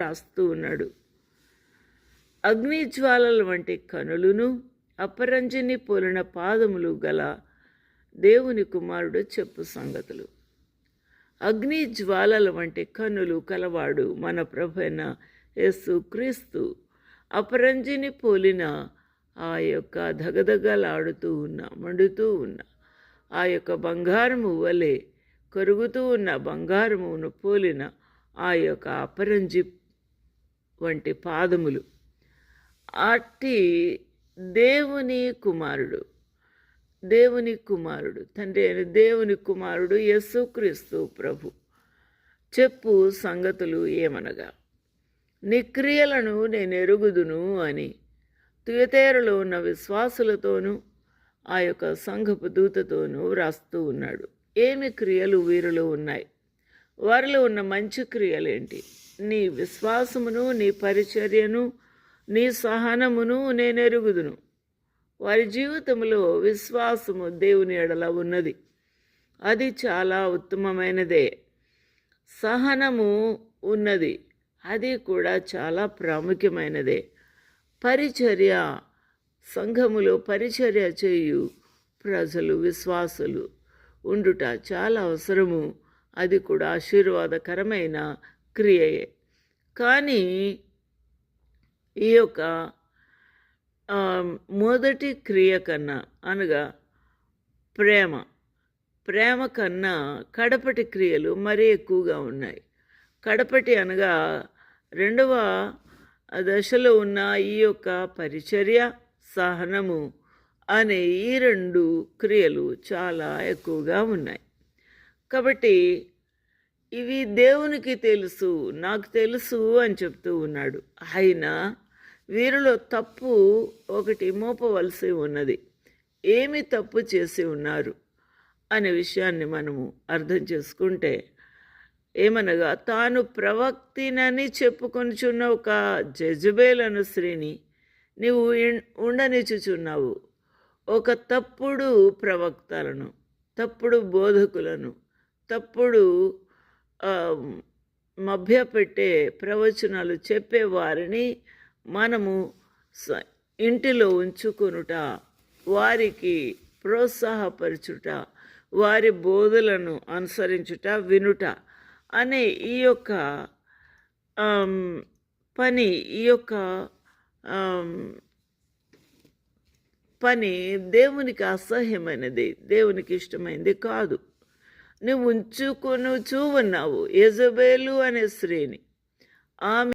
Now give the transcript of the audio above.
రాస్తూ ఉన్నాడు. అగ్ని జ్వాలల వంటి కనులును అపరంజిని పోలిన పాదములు గల దేవుని కుమారుడు చెప్పు సంగతులు. అగ్ని జ్వాలల వంటి కన్నులు కలవాడు మన ప్రభైన యేసు క్రీస్తు. అపరంజిని పోలిన ఆ యొక్క దగదగలాడుతూ ఉన్న మండుతూ ఉన్న ఆ యొక్క బంగారము వలె కరుగుతూ ఉన్న బంగారమును పోలిన ఆ యొక్క అపరంజి వంటి పాదములు. అట్టి దేవుని కుమారుడు దేవుని కుమారుడు తండ్రి అయిన దేవుని కుమారుడు యేసుక్రీస్తు ప్రభు. చెప్పు సంగతులు ఏమనగా నీ క్రియలను నేను ఎరుగుదును అని తుయతేరలో ఉన్న విశ్వాసులతోనూ ఆ యొక్క సంఘపు దూతతోనూ వ్రాస్తూ ఉన్నాడు. ఏమి క్రియలు వీరిలో ఉన్నాయి? వారిలో ఉన్న మంచి క్రియలేంటి? నీ విశ్వాసమును నీ పరిచర్యను నీ సహనమును నేను ఎరుగుదును వారి జీవితంలో విశ్వాసము దేవుని ఎడల ఉన్నది. అది చాలా ఉత్తమమైనదే. సహనము ఉన్నది. అది కూడా చాలా ప్రాముఖ్యమైనదే. పరిచర్య సంఘములో పరిచర్య చేయు ప్రజలు విశ్వాసులు ఉండుట చాలా అవసరము. అది కూడా ఆశీర్వాదకరమైన క్రియయే. కానీ ఈ యొక్క మొదటి క్రియ కన్నా అనగా ప్రేమ. ప్రేమ కన్నా కడపటి క్రియలు మరీ ఎక్కువగా ఉన్నాయి. కడపటి అనగా రెండవ దశలో ఉన్న ఈ యొక్క పరిచర్య సహనము అనే ఈ రెండు క్రియలు చాలా ఎక్కువగా ఉన్నాయి. కాబట్టి ఇవి దేవునికి తెలుసు నాకు తెలుసు అని చెప్తూ ఉన్నాడు. ఆయన వీరిలో తప్పు ఒకటి మోపవలసి ఉన్నది. ఏమి తప్పు చేసి ఉన్నారు అనే విషయాన్ని మనము అర్థం చేసుకుంటే ఏమనగా తాను ప్రవక్తినని చెప్పుకొనిచున్న ఒక జజబేలను స్త్రీని నీవు ఉండనిచుచున్నావు ఒక తప్పుడు ప్రవక్తలను తప్పుడు బోధకులను తప్పుడు మభ్యపెట్టే ప్రవచనాలు చెప్పేవారిని మనము స- ఇంటిలో ఉంచుకొనుట వారికి ప్రోత్సాహపరచుట వారి బోధలను అనుసరించుట వినుట అనే ఈ యొక్క పని ఈ యొక్క పని దేవునికి అసహ్యమైనది దేవునికి ఇష్టమైనది కాదు. నువ్వు ఉంచుకొనుచూ ఉన్నావు యజబేలు అనే స్త్రీని. ఆమె